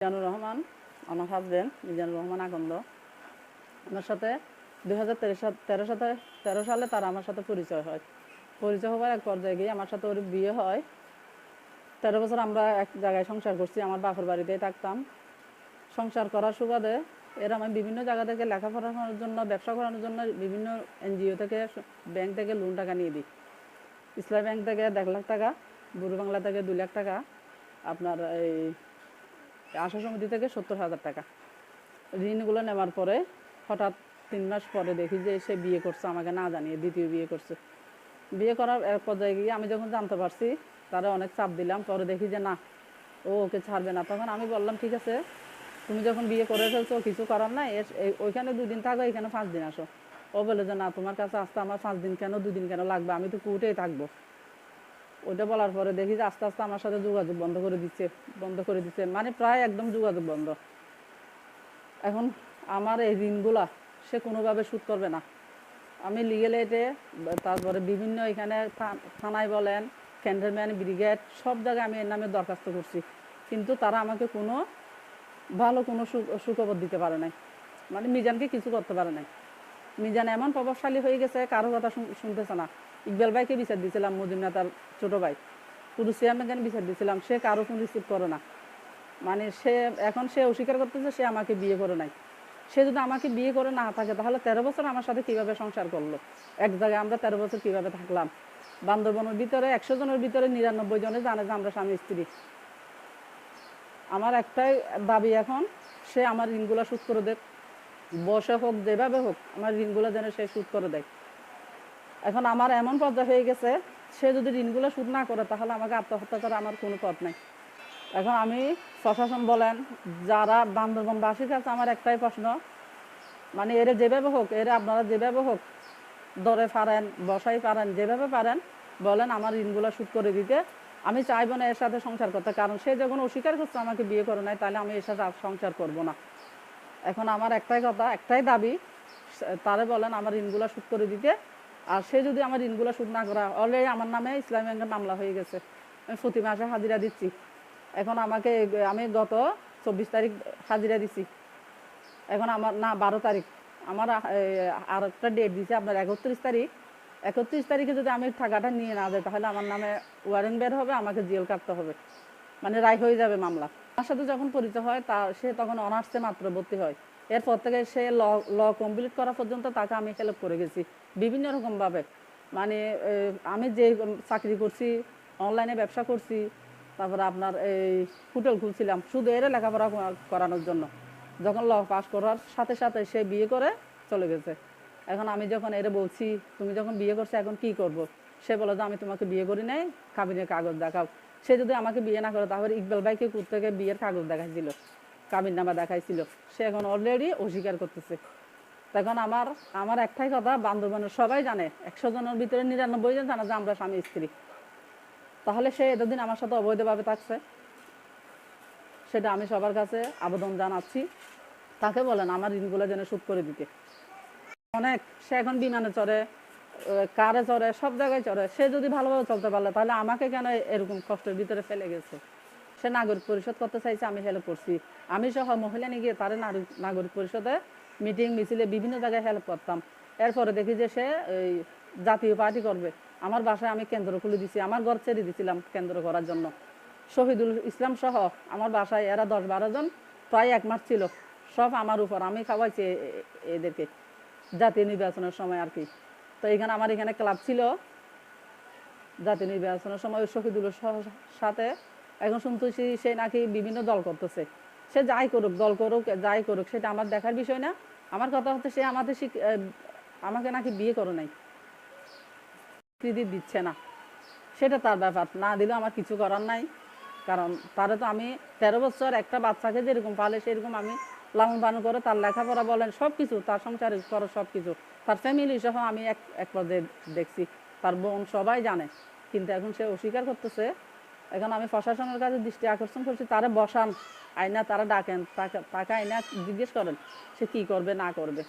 মিজানুর রহমান, আমার হাজবেন্ড মিজানুর রহমান আকন্দ আমার সাথে দুই হাজার তেরো সাথে তেরো সালে, তার আমার সাথে পরিচয় হয়। পরিচয় হওয়ার এক পর্যায়ে গিয়ে আমার সাথে ওর বিয়ে হয়। তেরো বছর আমরা এক জায়গায় সংসার করছি, আমার বাপের বাড়িতেই থাকতাম। সংসার করার সুবাদে এর আমি বিভিন্ন জায়গা থেকে লেখাপড়া করার জন্য, ব্যবসা করানোর জন্য বিভিন্ন এনজিও থেকে ব্যাংক থেকে লোন টাকা নিয়ে দিই। ইসলাম ব্যাংক থেকে দেড় লাখ টাকা, বুড়ো বাংলা থেকে দু লাখ টাকা, আপনার এই আশা সমিতি থেকে সত্তর হাজার টাকা। ঋণগুলো নেওয়ার পরে হঠাৎ তিন মাস পরে দেখি যে সে বিয়ে করছে, আমাকে না জানিয়ে দ্বিতীয় বিয়ে করছে। বিয়ে করার এক পর্যায়ে গিয়ে আমি যখন জানতে পারছি, তারা অনেক চাপ দিলাম, পরে দেখি যে না, ও ওকে ছাড়বে না। তখন আমি বললাম, ঠিক আছে, তুমি যখন বিয়ে করে ফেলছো, কিছু করার নাই ওইখানে দুই দিন থাকো, এখানে পাঁচ দিন আসো। ও বলে যে, না, তোমার কাছে আসতে আমার পাঁচ দিন কেন, দুদিন কেন লাগবে? আমি তো কুটেই থাকব। ওইটা বলার পরে দেখি যে আস্তে আস্তে আমার সাথে যোগাযোগ বন্ধ করে দিচ্ছে, বন্ধ করে দিচ্ছে। মানে প্রায় একদম যোগাযোগ বন্ধ। এখন আমার এই ঋণগুলা সে কোনোভাবে শোধ করবে না। আমি লিগেল এটে তারপরে বিভিন্ন এখানে থানায় বলেন ক্যান্টনম্যান ব্রিগেড সব জায়গায় আমি এর নামে দরখাস্ত করছি। কিন্তু তারা আমাকে কোনো ভালো কোনো সুখবর দিতে পারে নাই। মানে মিজানকে কিছু করতে পারে নাই। মিজান এমন প্রভাবশালী হয়ে গেছে, কারও কথা শুনতেছে না। ইকবাল ভাইকে বিচার দিয়েছিলাম মজুমনা তার ছোট ভাই। পুরো চেয়ারম্যানকে বিচার দিয়েছিলাম সে কারও ফোন রিসিভ করে না। মানে সে, এখন সে অস্বীকার করতেছে, সে আমাকে বিয়ে করে নাই। সে যদি আমাকে বিয়ে করে না থাকে, তাহলে তেরো বছর আমার সাথে কীভাবে সংসার করল? এক জায়গায় আমরা তেরো বছর কীভাবে থাকলাম? বান্দরবনের ভিতরে, একশো জনের ভিতরে নিরানব্বই জনে জানে যে আমরা স্বামী, স্ত্রী। আমার একটাই দাবি এখন, সে আমার ঋণগুলো শোধ করে দেয় বসে হোক, যেভাবে হোক, আমার ঋণগুলো যেন সে শোধ করে দেয়। এখন আমার এমন পর্যায়ে হয়ে গেছে, সে যদি ঋণগুলো শোধ না করে, তাহলে আমাকে আত্মহত্যা করা আমার কোনো পথ নাই। এখন আমি প্রশাসন বলেন, যারা বান্দরবনবাসীর কাছে আমার একটাই প্রশ্ন মানে এরা যেভাবে হোক, এরা আপনারা যেভাবে হোক, দরে পারেন, বসাই পারেন, যেভাবে পারেন, বলেন আমার ঋণগুলো শোধ করে দিতে। আমি চাইব না এর সাথে সংসার করতে, কারণ সে যখন অস্বীকার করছে, আমাকে বিয়ে করে নাই, তাহলে আমি এর সাথে আর সংসার করব না। এখন আমার একটাই কথা, একটাই দাবি তারে বলেন আমার ঋণগুলো শোধ করে দিতে। আর সে যদি আমার ঋণগুলো শোধ না করা অলরেডি আমার নামে ইসলামী ব্যাংকের মামলা হয়ে গেছে। আমি প্রতি মাসে হাজিরা দিচ্ছি। এখন আমাকে, আমি গত চব্বিশ তারিখ হাজিরা দিছি। এখন আমার, না, বারো তারিখ। আমার আর একটা ডেট দিছে আপনার একত্রিশ তারিখ। একত্রিশ তারিখে যদি আমি টাকাটা নিয়ে না যাই, তাহলে আমার নামে ওয়ারেন্ট বের হবে, আমাকে জেল কাটতে হবে। মানে রায় হয়ে যাবে মামলা। আমার সাথে যখন পরিচয় হয়, তা, সে তখন অনার্সে মাত্র ভর্তি হয়। এরপর থেকে সে ল ল কমপ্লিট করা পর্যন্ত তাকে আমি হেল্প করে গেছি। বিভিন্ন রকমভাবে। মানে আমি যে চাকরি করছি অনলাইনে ব্যবসা করছি, তারপরে আপনার এই হোটেল খুলছিলাম। শুধু এর লেখাপড়া করানোর জন্য। যখন ল পাস করার সাথে সাথে সে বিয়ে করে চলে গেছে। এখন আমি যখন এর বলছি, তুমি যখন বিয়ে করছ, এখন কি করব? সে বলে যে, আমি তোমাকে বিয়ে করি নাই, কাবিনের কাগজ দেখাও। সে যদি আমাকে বিয়ে না করে, তাহলে ইকবাল ভাইকে থেকে বিয়ের কাগজ দেখাইছিল? কাবিন নামা দেখাইছিল। সে এখন অলরেডি অস্বীকার করতেছে। তখন আমার আমার একটাই কথা বান্ধবনের সবাই জানে, একশো জনের ভিতরে নিরানব্বই জন জানে যে আমরা স্বামী, স্ত্রী। তাহলে সে এতদিন আমার সাথে অবৈধভাবে থাকছে? সেটা আমি সবার কাছে আবেদন জানাচ্ছি। তাকে বলেন, আমার ঋণগুলো যেন শোধ করে দিতে। অনেক, সে এখন বিমানে চড়ে কারে চড়ে, সব জায়গায় চড়ে। সে যদি ভালোভাবে চলতে পারলে, তাহলে আমাকে কেন এরকম কষ্টের ভিতরে ফেলে গেছে? সে নাগরিক পরিষদ করতে চাইছে, আমি হেল্প করছি। আমি সহ মহিলা নিয়ে গিয়ে তার নাগরিক পরিষদে মিটিং মিছিলে বিভিন্ন জায়গায় হেল্প করতাম। এরপরে দেখি যে সে এই জাতীয় পার্টি করবে। আমার বাসায় আমি কেন্দ্র খুলে দিছি, আমার ঘর ছেড়ে দিছিলাম কেন্দ্র করার জন্য। শহীদুল ইসলাম সহ আমার বাসায় এরা দশ বারো জন, প্রায় এক মাস ছিল। সব আমার উপর, আমি খাওয়াইছি এদেরকে। জাতীয় নির্বাচনের সময় আর কি। তো এখানে আমার এখানে ক্লাব ছিল। জাতীয় নির্বাচনের সময় সহ- সাথে এখন শুনতেছি সে নাকি বিভিন্ন দল করতেছে। সে যাই করুক, দল করুক, যাই করুক, সেটা আমার দেখার বিষয় না। আমার কথা হচ্ছে সে আমাদের আমাকে নাকি বিয়ে করে নাই। স্বীকৃতি দিচ্ছে না। সেটা তার ব্যাপার। না দিলেও আমার কিছু করার নাই। কারণ তারে তো আমি তেরো বছর একটা বাচ্চাকে যেরকম পালে, সেরকম আমি লালন পালন করে তার লেখাপড়া বলেন সব কিছু তার সংসার করো সব কিছু তার ফ্যামিলি সহ আমি এক এক পর্যায়ে দেখছি। তার বোন সবাই জানে। কিন্তু এখন সে অস্বীকার করতেছে এখন আমি প্রশাসনের কাছে দৃষ্টি আকর্ষণ করছি, তারা বসান আয়না তারা ডাকেন, তাকে আয়না জিজ্ঞেস করেন, সে কি করবে, না করবে।